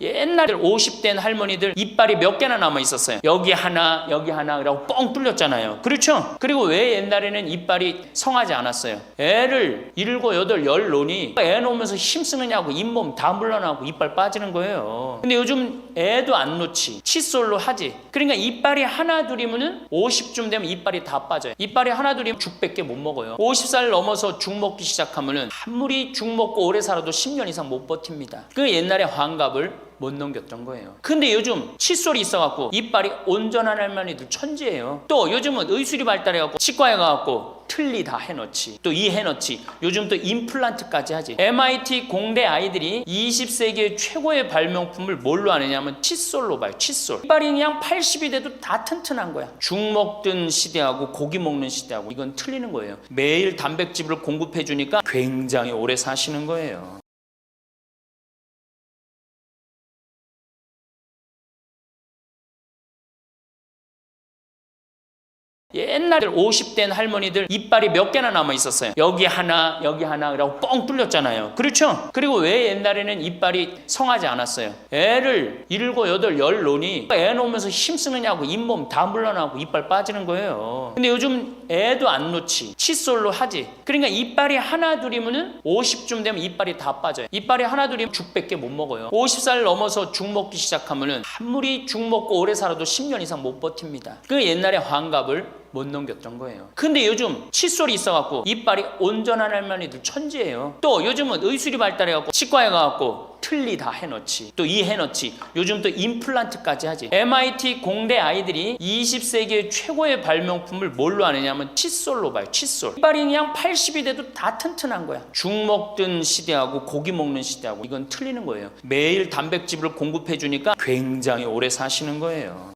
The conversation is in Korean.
옛날에 50된 할머니들 이빨이 몇 개나 남아 있었어요. 여기 하나, 여기 하나 라고 뻥 뚫렸잖아요. 그렇죠? 그리고 왜 옛날에는 이빨이 성하지 않았어요? 애를 일곱, 여덟, 열 놓으니 애 놓으면서 힘쓰느냐고 잇몸 다 물러나고 이빨 빠지는 거예요. 근데 요즘 애도 안 놓지. 칫솔로 하지. 그러니까 이빨이 하나 둘이면은 50쯤 되면 이빨이 다 빠져요. 이빨이 하나 둘이면 죽밖에 못 먹어요. 50살 넘어서 죽 먹기 시작하면은 아무리 죽 먹고 오래 살아도 10년 이상 못 버팁니다. 그 옛날에 환갑을 못 넘겼던 거예요. 근데 요즘 칫솔이 있어갖고 이빨이 온전한 할머니들 천지예요. 또 요즘은 의술이 발달해갖고 치과에 가갖고 틀니 다 해놓지. 또 이 해놓지. 요즘 또 임플란트까지 하지. MIT 공대 아이들이 20세기의 최고의 발명품을 뭘로 하느냐면 칫솔로 봐요. 칫솔. 이빨이 그냥 80이 돼도 다 튼튼한 거야. 죽 먹던 시대하고 고기 먹는 시대하고 이건 틀리는 거예요. 매일 단백질을 공급해 주니까 굉장히 오래 사시는 거예요. 옛날에 50된 할머니들 이빨이 몇 개나 남아 있었어요. 여기 하나, 여기 하나 라고 뻥 뚫렸잖아요. 그렇죠? 그리고 왜 옛날에는 이빨이 성하지 않았어요? 애를 일곱, 여덟, 열 놓으니 애 놓으면서 힘쓰느냐고 잇몸 다 물러나고 이빨 빠지는 거예요. 근데 요즘 애도 안 놓지. 칫솔로 하지. 그러니까 이빨이 하나 둘이면은 50쯤 되면 이빨이 다 빠져요. 이빨이 하나 둘이면 죽밖에 못 먹어요. 50살 넘어서 죽 먹기 시작하면은 아무리 죽 먹고 오래 살아도 10년 이상 못 버팁니다. 그 옛날에 환갑을 못 넘겼던 거예요. 근데 요즘 칫솔이 있어갖고 이빨이 온전한 할머니들 천지예요. 또 요즘은 의술이 발달해갖고 치과에 가갖고 틀니 다 해놓지. 또 이 해놓지. 요즘 또 임플란트까지 하지. MIT 공대 아이들이 20세기의 최고의 발명품을 뭘로 하느냐면 칫솔로 봐요. 칫솔. 이빨이 그냥 80이 돼도 다 튼튼한 거야. 죽 먹던 시대하고 고기 먹는 시대하고 이건 틀리는 거예요. 매일 단백질을 공급해 주니까 굉장히 오래 사시는 거예요.